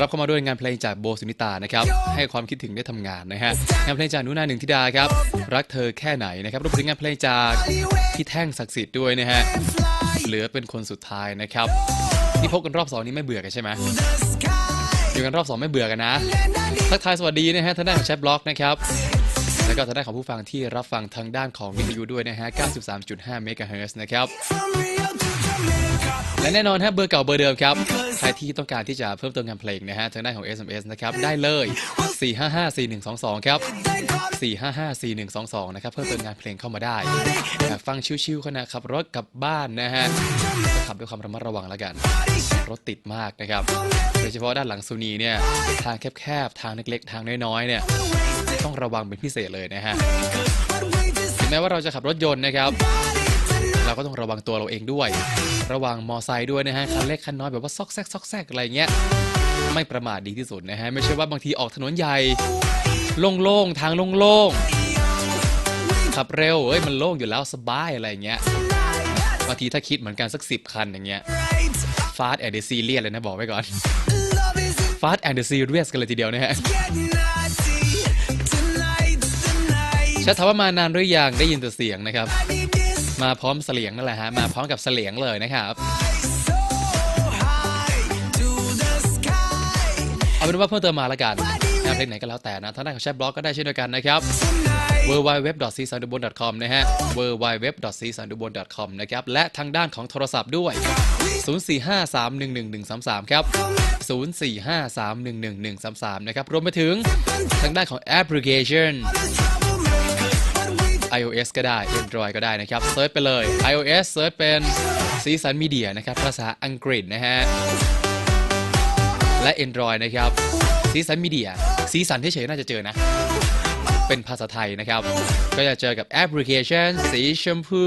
รับเข้ามาด้วยงานเพลงจากโบสุนิตานะครับ ให้ความคิดถึงได้ทำงานนะฮะ งานเพลงจากนุนาหนึ่งธิดาครับ รักเธอแค่ไหนนะครับรวมถึงงานเพลงจากพี่แท่งศักดิ์สิทธิ์ด้วยนะฮะ เหลือเป็นคนสุดท้ายนะครับ นี่พบกันรอบสองนี้ไม่เบื่อกันใช่ไหมอยู่กันรอบสองไม่เบื่อกันนะ ทักทายสวัสดีนะฮะทางด้านของแชทบล็อกนะครับแล้วก็ทางด้านของผู้ฟังที่รับฟังทางด้านของวิทยุด้วยนะฮะ 93.5 เมกะเฮิรตซ์นะครับ และแน่นอนฮะเบอร์เก่าเบอร์เดิมครับ ใครที่ต้องการที่จะเพิ่มเติมงานเพลงนะฮะทางด้านของ SMS นะครับ ได้เลย 4554122 ครับ 4554122 นะครับ เพิ่มเติมงานเพลงเข้ามาได้ฟังชิวๆขณะขับรถกลับบ้านนะฮะขับด้วยความระมัดระวังแล้วกัน รถติดมากนะครับ โดยเฉพาะด้านหลังซูนีเนี่ย ทางแคบๆ ทางเล็กๆ ทางน้อยๆ เนี่ย ต้องระวังเป็นพิเศษเลยนะฮะ ถึงแม้ว่าเราจะขับรถยนต์นะครับ เราก็ต้องระวังตัวเราเองด้วย ระวังมอไซค์ด้วยนะฮะคันเล็กคันน้อยแบบว่าซอกแซกซอกแซกอะไรเงี้ยไม่ประมาทดีที่สุดนะฮะไม่ใช่ว่าบางทีออกถนนใหญ่โล่งๆทางโล่งๆขับเร็วเอ้ยมันโล่งอยู่แล้วสบายอะไรเงี้ยบางทีถ้าคิดเหมือนกันสักสิบคันอย่างเงี้ยฟาสแอนด์เดซีเรียสเลยนะบอกไว้ก่อนฟาสแอนด์เดซีเรียสกันเลยทีเดียวนะฮะชัดถามว่ามานานหรือยังได้ยินแต่เสียงนะครับ มาพร้อมเสลียงนั่นแหละฮะ มาพร้อมกับเสลียงเลยนะครับ เอาเป็นว่าเพิ่มเติมมาละกันงานเพลงไหนก็แล้วแต่นะทางด้านของแชทบล็อกก็ได้เช่นเดียวกันนะครับ w w w c s a n d u b o n c o m นะฮะ w w w c s a n d u b o n c o m นะครับ และทางด้านของโทรศัพท์ด้วย 0453111133 ครับ 0453111133 นะครับ รวมไปถึงทางด้านของแอปพลิเคชัน iOS ก็ได้ Android ก็ได้นะครับเซิร์ชไปเลย iOS เซิร์ชเป็นสีสันมีเดียนะครับภาษาอังกฤษนะฮะและ Android นะครับสีสันมีเดียสีสันเฉยๆน่าจะเจอนะ เป็นภาษาไทยนะครับ ก็จะเจอกับแอปพลิเคชันสีชมพู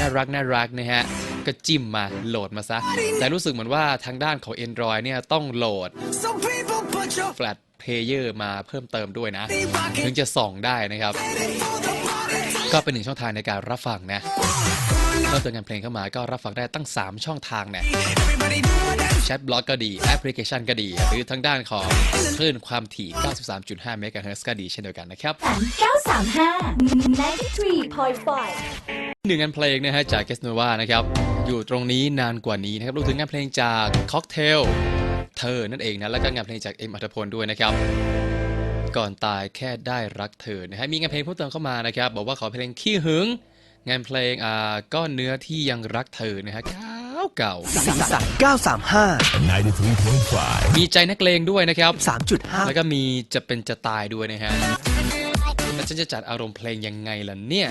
น่ารักน่ารักนะฮะก็จิ้มมาโหลดมาซะ แต่รู้สึกเหมือนว่าทางด้านของ Android เนี่ยต้องโหลด Flat Player มาเพิ่มเติมด้วยนะ ถึงจะส่องได้นะครับ ก็เป็นหนึ่งช่องทางในการรับฟังนะเพิ่มเติมงานเพลงเข้ามาก็รับฟังได้ตั้ง 3 ช่องทางเนี่ยแชทบล็อกก็ดี แอปพลิเคชันก็ดี หรือทางด้านของคลื่นความถี่ 93.5 เมกะเฮิรตซ์ก็ดีเช่นเดียวกันนะครับ 935 93.5หนึ่งงานเพลงนะฮะจากเกสโนวานะครับ อยู่ตรงนี้นานกว่านี้นะครับรวมถึงงานเพลงจากค็อกเทล เธอนั่นเองนะแล้วก็งานเพลงจากเอ็มอัธพลด้วยนะครับ ก่อนตายแค่ได้รักเธอนะฮะมีงานเพลงเพิ่มเติมเข้ามานะครับ บอกว่าขอเพลงขี้หึง งานเพลงอ่าก้อนเนื้อที่ยังรักเธอนะฮะเก่าเก่าสีสัน935 93.5มีใจนักเลงด้วยนะครับ3.5แล้วก็มีจะเป็นจะตายด้วยนะฮะแล้วฉันจะจัดอารมณ์เพลงยังไงล่ะเนี่ย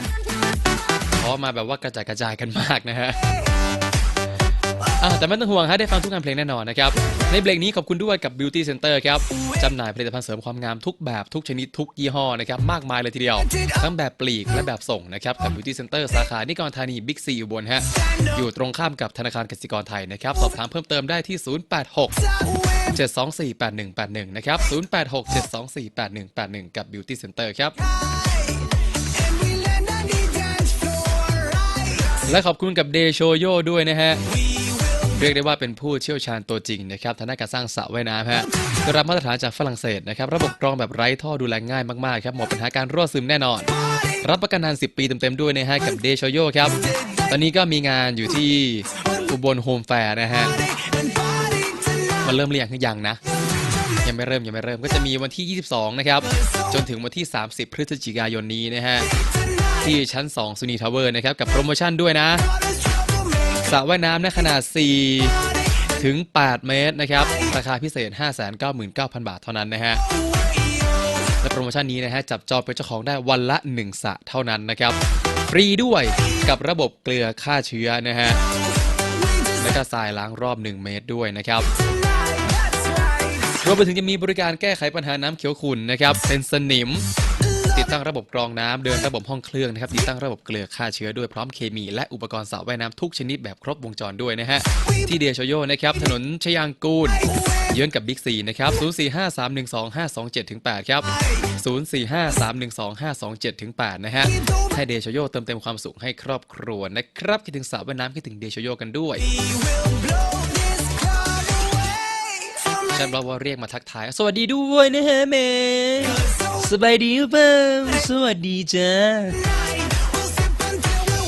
เพราะมาแบบว่ากระจายกระจายกันมากนะฮะ อะแต่ไม่ต้องห่วงฮะได้ฟังทุกงานเพลงแน่นอนนะครับ ในเบรกนี้ขอบคุณด้วยกับ Beauty Center ครับจำหน่ายผลิตภัณฑ์เสริมความงามทุกแบบทุกชนิดทุกยี่ห้อนะครับมากมายเลยทีเดียว ทั้งแบบปลีกและแบบส่งนะครับกับ Beauty Center สาขานิกรธานีบิ๊กซีอุบลฮะอยู่ตรงข้ามกับธนาคารกสิกรไทยนะครับสอบถามเพิ่มเติมได้ที่ 086 7248181 นะครับ 086 7248181 กับ Beauty Center ครับ และขอบคุณกับเดโชโยด้วยนะฮะ เรียกได้ว่าเป็นผู้เชี่ยวชาญตัวจริงนะครับทางด้านการสร้างสระว่ายน้ำฮะได้รับมาตรฐานจากฝรั่งเศสนะครับ ระบบกรองแบบไร้ท่อดูแลง่ายมากๆครับหมดปัญหาการรั่วซึมแน่นอน รับประกันนาน 10 ปีเต็มๆด้วยนะฮะกับเดโชโยครับ ตอนนี้ก็มีงานอยู่ที่อุบลโฮมแฟร์นะฮะมันเริ่มเรียงยังนะ ยังไม่เริ่มยังไม่เริ่มก็จะมีวันที่ 22 นะครับ จนถึงวันที่ 30 พฤศจิกายนนี้นะฮะที่ชั้น 2 ซูนีทาวเวอร์นะครับกับโปรโมชั่นด้วยนะ สระว่ายน้ำในขนาด 4 ถึง 8 เมตรนะครับ ราคาพิเศษ 599,000 บาทเท่านั้นนะฮะ และโปรโมชั่นนี้นะฮะ จับจองเป็นเจ้าของได้วันละ 1สระเท่านั้นนะครับ ฟรีด้วยกับระบบเกลือฆ่าเชื้อนะฮะ และก็ทรายล้างรอบ 1 เมตรด้วยนะครับรวมไปถึงจะมีบริการแก้ไขปัญหาน้ำเขียวขุ่นนะครับ เป็นสนิม ติดตั้งระบบกรองน้ำเดินระบบห้องเครื่องนะครับติดตั้งระบบเกลือฆ่าเชื้อด้วยพร้อมเคมี และอุปกรณ์สระว่ายน้ำทุกชนิดแบบครบวงจรด้วยนะฮะ ที่เดียโชโยนะครับ ถนนชยางกูลเยื้องกับบิ๊กซีนะครับ 045312527-8 ครับ 045312527-8 นะฮะ ให้เดโชโยเติมเต็มความสุขให้ครอบครัวนะครับ คิดถึงสระว่ายน้ำคิดถึงเดโชโยกันด้วยฉันบอกว่าเรียกมาทักทาย สวัสดีด้วยนะฮะเมย์ สบายดีหรือเปล่าสวัสดีจ้า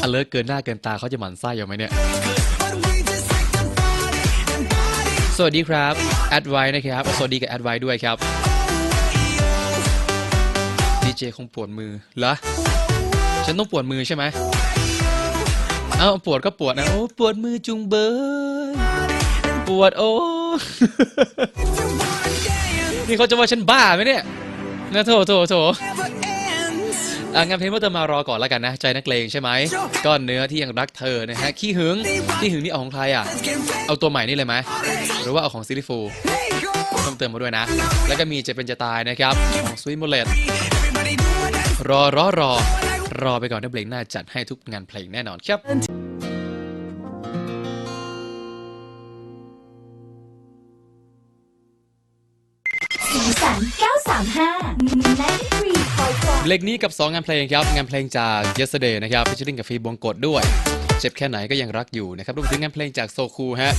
อเลิกเกินหน้าเกินตาเขาจะหมั่นไส้อยู่ไหมเนี่ย สวัสดีครับ แอดไว้นะครับ สวัสดีกับแอดไว้ด้วยครับ ดีเจคงปวดมือเหรอ ฉันต้องปวดมือใช่ไหม เอ้าปวดก็ปวดนะ โอ้ปวดมือจุงเบยปวดโอ้ นี่เขาจะว่าฉันบ้าไหมเนี่ย นะโถโถโถอะงานเพลงว่าจะมารอก่อนแล้วกันนะ ใจนักเลงใช่ไหมก้อนเนื้อที่ยังรักเธอนะฮะขี้หึงขี้หึงนี่เอาของใครอะ เอาตัวใหม่นี่เลยไหมหรือว่าเอาของซิลิฟูเพิ่มเติมมาด้วยนะ แล้วก็มีจะเป็นจะตายนะครับของสวีทโมเลตรอรอรอรอไปก่อนนะเบรกหน้าจัดให้ทุกงานเพลงแน่นอนครับ เบรกนี้กับ 2 งานเพลงครับ งานเพลงจาก Yesterday นะครับฟิชเชอริงกับฟีบงกดด้วย เจ็บแค่ไหนก็ยังรักอยู่นะครับรวมถึงงานเพลงจากโซคูฮะ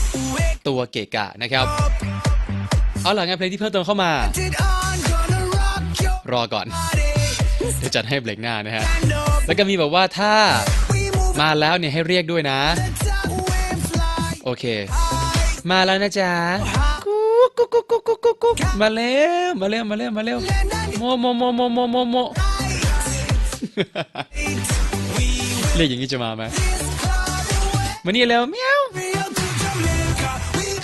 ตัวเกะกะนะครับ เอาหล่ะงานเพลงที่เพิ่มเติมเข้ามา รอก่อนเดี๋ยวจัดให้เบรกหน้านะฮะ แล้วก็มีแบบว่าถ้ามาแล้วเนี่ยให้เรียกด้วยนะ โอเค มาแล้วนะจ๊ะกุ๊กกุ๊กกุ๊กกุ๊กกุ๊กมาเร็วมาเร็วมาเร็วมาเร็วโมโมโมโมโมโมโม เรียกอย่างนี้จะมาไหมมานี่เร็วเมียว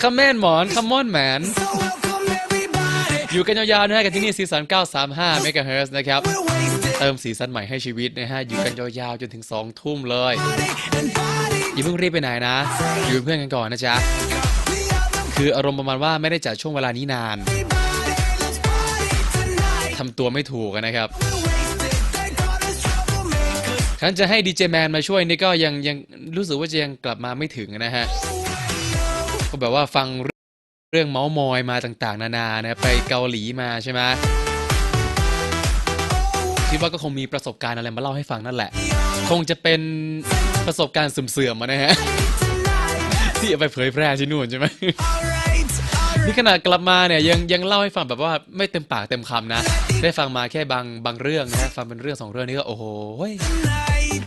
คัมแมนหมอนคัมมอนแมนอยู่กันยาวๆนะฮะกับที่นี่ซีซัน935เมกะเฮิร์นะครับ เติมสีสันใหม่ให้ชีวิตนะฮะ อยู่กันยาวๆจนถึง 2 ทุ่มเลยอย่าเพิ่งรีบไปไหนนะ อยู่เป็นเพื่อนกันก่อนนะจ๊ะ คืออารมณ์ประมาณว่าไม่ได้จัดช่วงเวลานี้นานทำตัวไม่ถูกนะครับ คันจะให้ดีเจแมนมาช่วยนี่ก็ยังยังรู้สึกว่าจะยังกลับมาไม่ถึงนะฮะ ก็แบบว่าฟังเรื่องเมาส์มอยมาต่างๆ นานานะไปเกาหลีมาใช่ไหมคิดว่าก็คงมีประสบการณ์อะไรมาเล่าให้ฟังนั่นแหละ คงจะเป็นประสบการณ์เสื่อมๆมานะฮะ ที่เอาไปเผยแพร่ที่นู่นใช่ไหมนี่ขนาดกลับมาเนี่ยยังยังเล่าให้ฟังแบบว่าไม่เต็มปากเต็มคำนะ ได้ฟังมาแค่บางบางเรื่องนะฮะฟังเป็นเรื่องสองเรื่องนี้ก็โอ้โห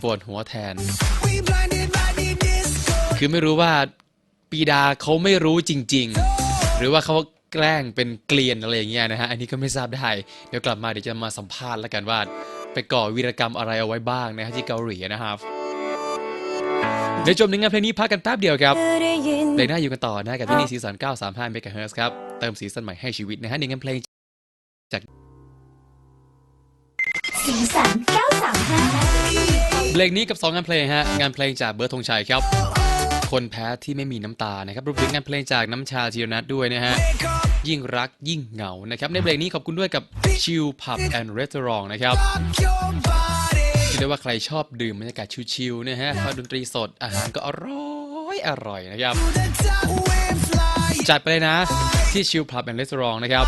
ปวดหัวแทน คือไม่รู้ว่าปีดาเขาไม่รู้จริง ๆ หรือว่าเขาแกล้งเป็นเกลียนอะไรอย่างเงี้ยนะฮะ อันนี้ก็ไม่ทราบได้ เดี๋ยวกลับมาเดี๋ยวจะมาสัมภาษณ์แล้วกันว่าไปก่อวีรกรรมอะไรเอาไว้บ้างนะฮะที่เกาหลีนะครับเดี๋ยวจบในงานเพลงนี้พักกันแป๊บเดียวครับเพลงหน้าอยู่กันต่อนะกับที่นี่ซีซั่น935 MHz ครับ เติมสีสันใหม่ให้ชีวิตนะฮะในงานเพลงสีสัน935 เพลงนี้กับ 2 งานเพลงฮะ งานเพลงจากเบิร์ดธงชัยครับ คนแพ้ที่ไม่มีน้ำตานะครับรวมถึงงานเพลงจากน้ำชาธีรนัทด้วยนะฮะ ยิ่งรักยิ่งเหงานะครับ ในเพลงนี้ขอบคุณด้วยกับชิลพับแอนด์รีสอร์ทนะครับเรียกได้ว่าใครชอบดื่มบรรยากาศชิลๆนะฮะฟังดนตรีสดอาหารก็อร่อยอร่อยนะครับ จัดไปเลยนะที่ชิลพับแอนด์รีสอร์ทนะครับ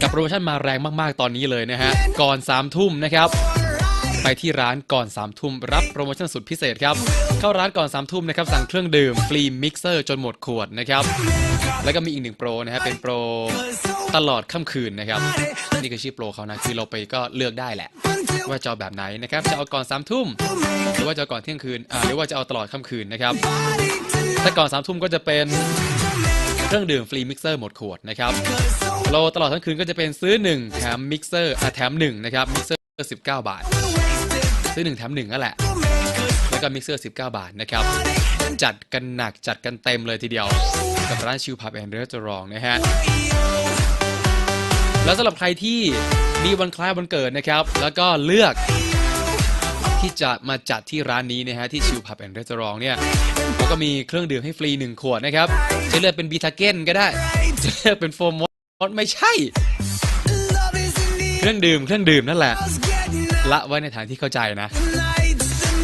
กับโปรโมชั่นมาแรงมากๆตอนนี้เลยนะฮะ ก่อน3ามทุ่มนะครับ ไปที่ร้านก่อน3ามทุ่มรับโปรโมชั่นสุดพิเศษครับ เข้าร้านก่อน3ามทุ่มนะครับสั่งเครื่องดื่มฟรีมิกเซอร์จนหมดขวดนะครับ แล้วก็มีอีกหนึ่งโปรนะฮะเป็นโปรตลอดค่ำคืนนะครับ นี่คือชื่อโปรเขานะคือเราไปก็เลือกได้แหละ ว่าจะเอาแบบไหนนะครับจะเอาก่อน3ามทุ่มหรือว่าจะเอาก่อนเที่ยงคืนอ่าหรือว่าจะเอาตลอดค่ำคืนนะครับถ้าก่อน3ามทุ่มก็จะเป็นเครื่องดื่มฟรีมิกเซอร์หมดขวดนะครับโปรตลอดทั้งคืนก็จะเป็นซื้อ 1 แถมมิกเซอร์แถม1นะครับมิกเซอร์ 19 บาท ซื้อ1แถม1นั่นแหละ แล้วก็มิกเซอร์ 19 บาทนะครับ จัดกันหนักจัดกันเต็มเลยทีเดียว กับร้านชิวพับแอนด์เรสตอรองนะฮะ แล้วสำหรับใครที่มีวันคล้ายวันเกิดนะครับ แล้วก็เลือกที่จะมาจัดที่ร้านนี้นะฮะ ที่ชิวพับแอนด์เรสตอรองเนี่ยเขาก็มีเครื่องดื่มให้ฟรี 1 ขวดนะครับ จะเลือกเป็นบีทาเก้นก็ได้ จะเลือกเป็นโฟมมดไม่ใช่ เครื่องดื่มเครื่องดื่มนั่นแหละ ละไว้ในฐานที่เข้าใจนะ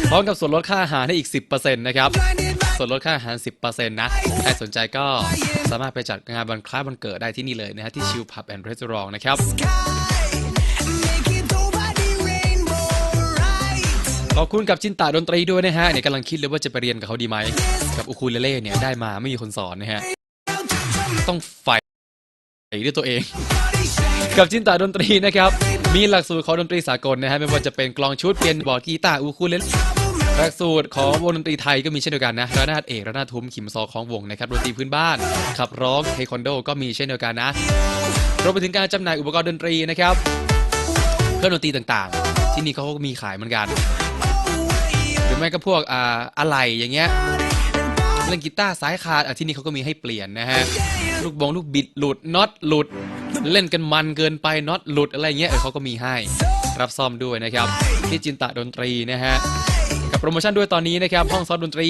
พร้อมกับส่วนลดค่าอาหารให้อีก 10%นะครับ ส่วนลดค่าอาหาร 10%นะ ใครสนใจก็สามารถไปจัดงานวันคล้ายวันเกิดได้ที่นี่เลยนะฮะที่ชิลพับแอนด์รีสอร์ทนะครับขอบคุณกับจินตาดนตรีด้วยนะฮะเนี่ยกำลังคิดเลยว่าจะไปเรียนกับเขาดีไหม กับอูคูเลเล่เนี่ยได้มาไม่มีคนสอนนะฮะ ต้องไฟด้วยตัวเอง กับจินตาดนตรีนะครับ มีหลักสูตรของดนตรีสากลนะฮะไม่ว่าจะเป็นกลองชุดเปียโนบอร์ดกีตาร์อูคูเลเล่หลักสูตรของวงดนตรีไทยก็มีเช่นเดียวกันนะระนาดเอกระนาดทุ้มขิมซอของวงนะครับดนตรีพื้นบ้านขับร้องเทควันโดก็มีเช่นเดียวกันนะรวมไปถึงการจำหน่ายอุปกรณ์ดนตรีนะครับเครื่องดนตรีต่างๆ ที่นี่เขาก็มีขายเหมือนกัน หรือไม่ก็พวกอ่าอะไรอย่างเงี้ยเล่นกีตาร์สายขาดที่นี่เขาก็มีให้เปลี่ยนนะฮะลูกบงลูกบิดหลุดน็อตหลุด เล่นกันมันเกินไปน็อตหลุดอะไรเงี้ยเออเขาก็มีให้รับซ่อมด้วยนะครับ ที่จินตะดนตรีนะฮะกับโปรโมชั่นด้วยตอนนี้นะครับ ห้องซ้อมดนตรี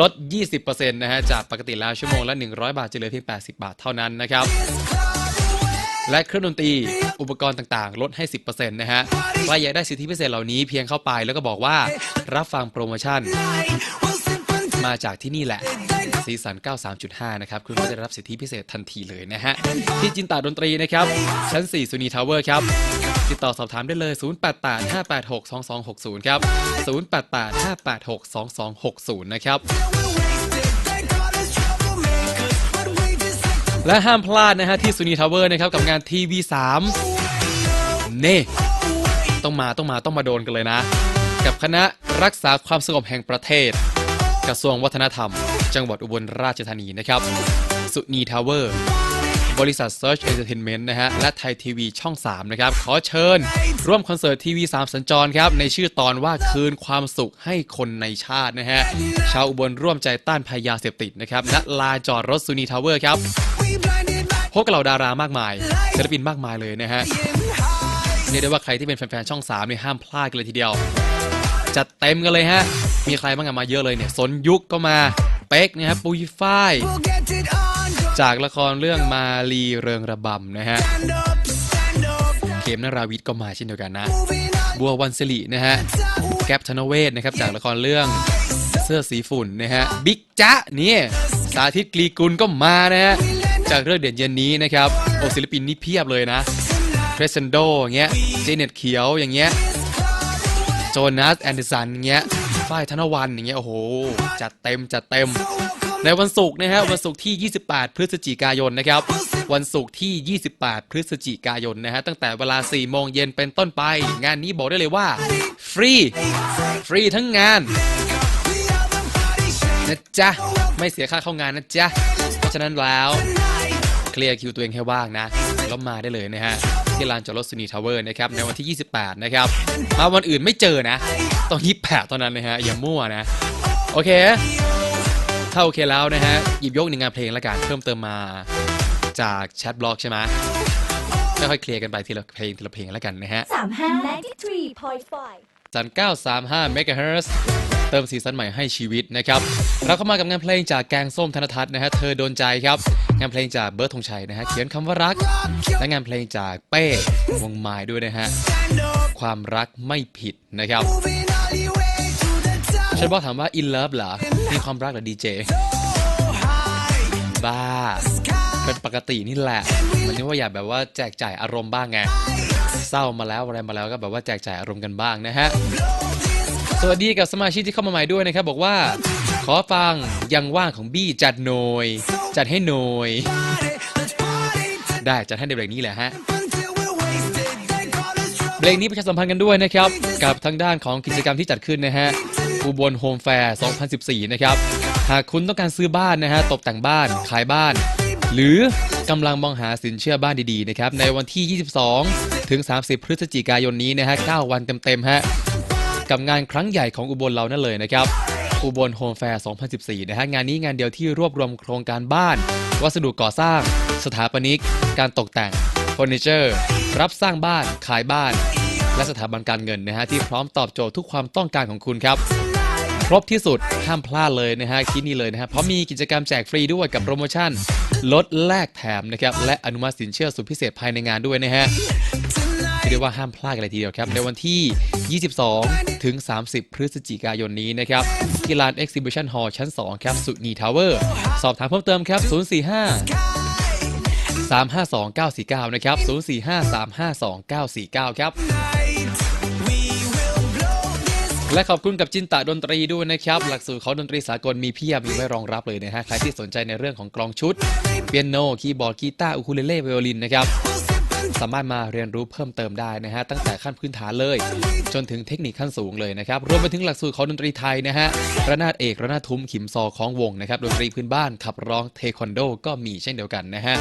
ลด 20%นะฮะจากปกติแล้วชั่วโมงละ 100 บาทจะเหลือเพียง 80 บาทเท่านั้นนะครับ และเครื่องดนตรีอุปกรณ์ต่างๆ ลดให้ 10%นะฮะใครอยากได้สิทธิพิเศษเหล่านี้เพียงเข้าไปแล้วก็บอกว่ารับฟังโปรโมชั่น มาจากที่นี่แหละซีสัน 93.5 นะครับ คุณก็จะได้รับสิทธิพิเศษทันทีเลยนะฮะ ที่จินตาดนตรีนะครับ ชั้น 4 สุนีทาวเวอร์ครับ ติดต่อสอบถามได้เลย 0885862260 ครับ 0885862260 นะครับและห้ามพลาดนะฮะที่สุนีทาวเวอร์นะครับกับงานทีวี3เน่ต้องมาต้องมาต้องมาโดนกันเลยนะ กับคณะรักษาความสงบแห่งประเทศ กระทรวงวัฒนธรรม จังหวัดอุบลราชธานีนะครับ สุนีทาวเวอร์ บริษัท Search Entertainment นะฮะ และไทยทีวีช่อง 3 นะครับ ขอเชิญ ร่วมคอนเสิร์ตทีวี 3 สัญจรครับ ในชื่อตอนว่าคืนความสุขให้คนในชาตินะฮะ ชาวอุบลร่วมใจต้านภัยยาเสพติดนะครับณลานจอดรถสุนีทาวเวอร์ครับพบกับเหล่าดารามากมายศิลปินมากมายเลยนะฮะเรียกได้ว่าใครที่เป็นแฟนๆช่อง3เนี่ยห้ามพลาดกันเลยทีเดียวจัดเต็มกันเลยฮะ มีใครบ้างอะมาเยอะเลยเนี่ยสนยุคก็มาเป๊กนะครับปุยฝ้าย จากละครเรื่องมาลีเริงระบำนะฮะเขมนาราวิทย์ก็มาเช่นเดียวกันนะ บัววันสิรินะฮะแก๊ปธนเวศนะครับจากละครเรื่องเสื้อสีฝุ่นนะฮะบิ๊กจ๊ะเนี่ยสาธิตกรีกุลก็มานะฮะจากเรื่องเด่นเย็นนี้นะครับโอศิลปินนี่เพียบเลยนะเทรซเซนโดอย่างเงี้ยเจเน็ตเขียวอย่างเงี้ยโจนาสแอนเดอร์สันอย่างเงี้ย ฝ้ายธนวันอย่างเงี้ยโอ้โหจัดเต็มจัดเต็ม ในวันศุกร์นะฮะวันศุกร์ที่ 28 พฤศจิกายนนะครับวันศุกร์ที่ 28 พฤศจิกายนนะฮะตั้งแต่เวลา 4 โมงเย็นเป็นต้นไป งานนี้บอกได้เลยว่า ฟรี ฟรีทั้งงานนะจ๊ะ ไม่เสียค่าเข้างานนะจ๊ะ เพราะฉะนั้นแล้วเคลียร์คิวตัวเองให้ว่างนะแล้วมาได้เลยนะฮะ ที่ลานจอดรถสุนีทาวเวอร์นะครับ ในวันที่ 28 นะครับ มาวันอื่นไม่เจอนะ ต้อง28ตอนนั้นนะฮะอย่ามั่วนะ โอเค ถ้าโอเคแล้วนะฮะ หยิบยกหนึ่งงานเพลงละกันเพิ่มเติมมาจากแชทบล็อกใช่ไหมค่อยๆเคลียร์กันไปทีละเพลงทีละเพลงแล้วกันนะฮะสามห้า93.5สัน935 MHz เเติมสีสันใหม่ให้ชีวิตนะครับเราเข้ามากับงานเพลงจากแกงส้มธนทัศน์นะฮะเธอโดนใจครับ งานเพลงจากเบิร์ดธงชัยนะฮะเขียนคำว่ารัก และงานเพลงจากเป้วงไม้ด้วยนะฮะความรักไม่ผิดนะครับฉันบอกถามว่า in love เหรอมีความรักเหรอดีเจบ้า เป็นปกตินี่แหละมันนี่ว่าอยากแบบว่าแจกจ่ายอารมณ์บ้างไงเศร้ามาแล้วอะไรมาแล้วก็แบบว่าแจกจ่ายอารมณ์กันบ้างนะฮะ สวัสดีกับสมาชิกที่เข้ามาใหม่ด้วยนะครับ บอกว่า ขอฟังยังว่างของบี้จัดหน่อยจัดให้หน่อยได้จัดให้ในเบรกนี้แหละฮะเบรกนี้ประชาสัมพันธ์กันด้วยนะครับ กับทางด้านของกิจกรรมที่จัดขึ้นนะฮะอุบลโฮมแฟร์ 2014 นะครับ หากคุณต้องการซื้อบ้านนะฮะตกแต่งบ้านขายบ้าน หรือกำลังมองหาสินเชื่อบ้านดีๆนะครับในวันที่ 22 ถึง 30 พฤศจิกายนนี้นะฮะ 9 วันเต็มๆฮะ กับงานครั้งใหญ่ของอุบลเรานั่นเลยนะครับ อุบลโฮมแฟร์ 2014 นะฮะ งานนี้งานเดียวที่รวบรวมโครงการบ้าน วัสดุก่อสร้าง สถาปนิก การตกแต่งเฟอร์นิเจอร์ รับสร้างบ้าน ขายบ้าน และสถาบันการเงินนะฮะที่พร้อมตอบโจทย์ทุกความต้องการของคุณครับ ครบที่สุดห้ามพลาดเลยนะฮะคิดนี่เลยนะฮะเพราะมีกิจกรรมแจกฟรีด้วยกับโปรโมชั่นลดแลกแถมนะครับและอนุมัติสินเชื่อสุดพิเศษภายในงานด้วยนะฮะ เรียกว่าห้ามพลาดกันเลยทีเดียวครับ ในวันที่ 22 ถึง 30 พฤศจิกายนนี้นะครับที่ลาน Exhibition Hall ชั้น 2 ครับ สุนีทาวเวอร์ สอบถามเพิ่มเติมครับ 045 352 949 นะครับ 045 352 949 ครับ และขอบคุณกับจินตะดนตรีด้วยนะครับ หลักสูตรเขาดนตรีสากลมีเพียบมีไว้รองรับเลยนะฮะ ใครที่สนใจในเรื่องของกลองชุด เปียโน คีย์บอร์ด กีตาร์ อูคูเลเล่ ไวโอลินนะครับ สามารถมาเรียนรู้เพิ่มเติมได้นะฮะตั้งแต่ขั้นพื้นฐานเลย จนถึงเทคนิคขั้นสูงเลยนะครับรวมไปถึงหลักสูตรของดนตรีไทยนะฮะระนาดเอกระนาดทุ้มขิมซอของวงนะครับดนตรีพื้นบ้านขับร้องเทควันโดก็มีเช่นเดียวกันนะฮะ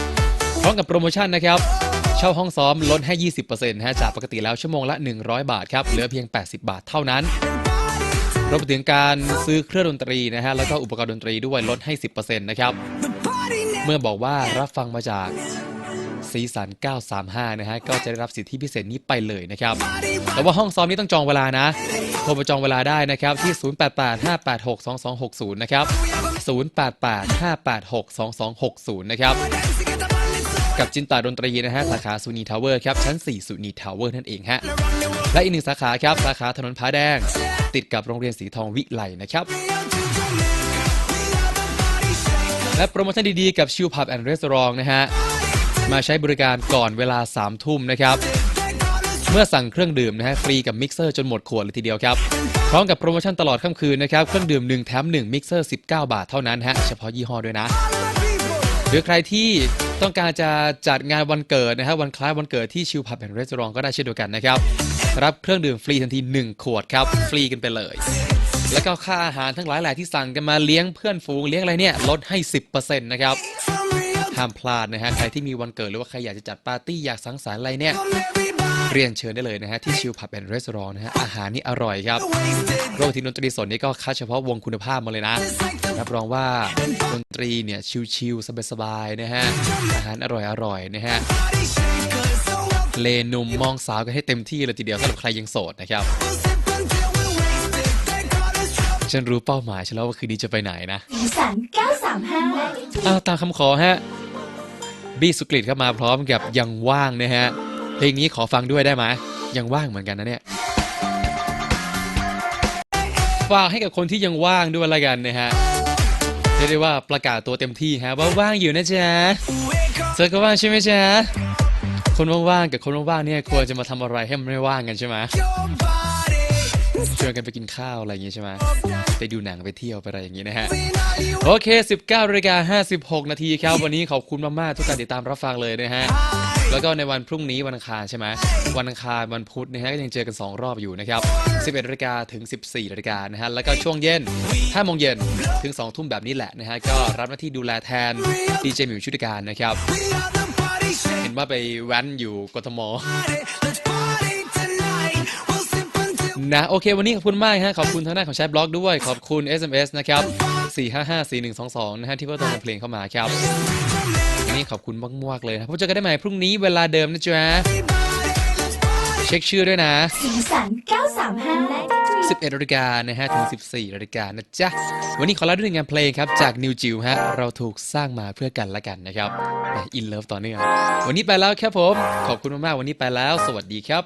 พร้อมกับโปรโมชั่นนะครับเช่าห้องซ้อมลดให้ 20%นะฮะจากปกติแล้วชั่วโมงละ 100 บาทครับเหลือเพียง 80 บาทเท่านั้นรวมไปถึงการซื้อเครื่องดนตรีนะฮะแล้วก็อุปกรณ์ดนตรีด้วยลดให้ 10%นะครับเมื่อบอกว่ารับฟังมาจาก สีสัน 935 นะฮะ ก็จะได้รับสิทธิพิเศษนี้ไปเลยนะครับ แต่ว่าห้องซ้อมนี้ต้องจองเวลานะ โทรไปจองเวลาได้นะครับ ที่ 0885862260 นะครับ 0885862260 นะครับ กับจินตาดนตรีนะฮะ สาขาสุนีทาวเวอร์ครับ ชั้น 4 สุนีทาวเวอร์นั่นเองฮะ และอีกหนึ่งสาขาครับ สาขาถนนผาแดง ติดกับโรงเรียนสีทองวิไลนะครับและโปรโมชั่นดีๆ กับชิวพับแอนด์รีสอร์ทนะฮะ มาใช้บริการก่อนเวลา 3 ทุ่มนะครับ เมื่อสั่งเครื่องดื่มนะฮะฟรีกับมิกเซอร์จนหมดขวดเลยทีเดียวครับ พร้อมกับโปรโมชั่นตลอดค่ำคืนนะครับ เครื่องดื่ม 1 แถม 1 มิกเซอร์ 19 บาทเท่านั้นฮะเฉพาะยี่ห้อด้วยนะ หรือใครที่ต้องการจะจัดงานวันเกิดนะฮะวันคล้ายวันเกิดที่ชิวพับแอนด์รีสอร์ทก็ได้เช่นเดียวกันนะครับ รับเครื่องดื่มฟรีทันที 1 ขวดครับฟรีกันไปเลย แล้วก็ค่าอาหารทั้งหลายแหล่ที่สั่งกันมาเลี้ยงเพื่อนฝูงเลี้ยงอะไรเนี่ยลดให้ 10%นะครับ ห้ามพลาดนะฮะ ใครที่มีวันเกิดหรือว่าใครอยากจะจัดปาร์ตี้อยากสังสรรค์อะไรเนี่ย เรียนเชิญได้เลยนะฮะ ที่ชิลพับแอนด์รีสอร์ทนะฮะ อาหารนี่อร่อยครับรวมถึงดนตรีสดนี่ก็คัดเฉพาะวงคุณภาพมาเลยนะ รับรองว่าดนตรีเนี่ยชิลๆสบายๆนะฮะ อาหารอร่อยๆนะฮะเลหนุ่มมองสาวกันให้เต็มที่เลยทีเดียวสำหรับใครยังโสดนะครับฉันรู้เป้าหมายฉันแล้วว่าคืนนี้จะไปไหนนะสีสัน 935อ้าวตามคำขอฮะ บี้สุกฤตเข้ามาพร้อมกับยังว่างนะฮะเพลงนี้ขอฟังด้วยได้ไหมยังว่างเหมือนกันนะเนี่ยฝากให้กับคนที่ยังว่างด้วยละกันนะฮะเรียกได้ว่าประกาศตัวเต็มที่ฮะว่าว่างอยู่นะจ๊ะเธอก็ว่างใช่ไหมจ๊ะคนว่างๆกับคนว่างๆเนี่ยควรจะมาทำอะไรให้มันไม่ว่างกันใช่ไหม ชวนกันไปกินข้าวอะไรอย่างงี้ใช่ไหมไปดูหนังไปเที่ยวไปอะไรอย่างงี้นะฮะ โอเค 19นาฬิกา56 นาทีครับ วันนี้ขอบคุณมากๆทุกการติดตามรับฟังเลยนะฮะ แล้วก็ในวันพรุ่งนี้วันอังคารใช่ไหมวันอังคารวันพุธนะฮะก็ยังเจอกัน 2 รอบอยู่นะครับ 11นาฬิกาถึง 14นาฬิกานะฮะ แล้วก็ช่วงเย็น5โมงเย็นถึง 2 ทุ่มแบบนี้แหละนะฮะ ก็รับหน้าที่ดูแลแทนดีเจหมิวชุติการนะครับ เห็นว่าไปแว้นอยู่กทม นะโอเค วันนี้ขอบคุณมากฮะขอบคุณทางด้านของแชทบล็อกด้วย ขอบคุณ SMS นะครับ 4554122 นะฮะที่เพิ่มเติมเพลงเข้ามาครับวันนี้ขอบคุณมากๆเลยนะพบเจอกันได้ใหม่พรุ่งนี้เวลาเดิมนะจ๊ะเช็คชื่อด้วยนะ สีสัน 935 11นาฬิกานะฮะถึง 14นาฬิกานะจ๊ะ วันนี้ขอลาด้วยงานเพลงครับจากนิวจิวฮะเราถูกสร้างมาเพื่อกันละกันนะครับอินเลิฟต่อเนื่องวันนี้ไปแล้วครับผม ขอบคุณมากๆวันนี้ไปแล้ว สวัสดีครับ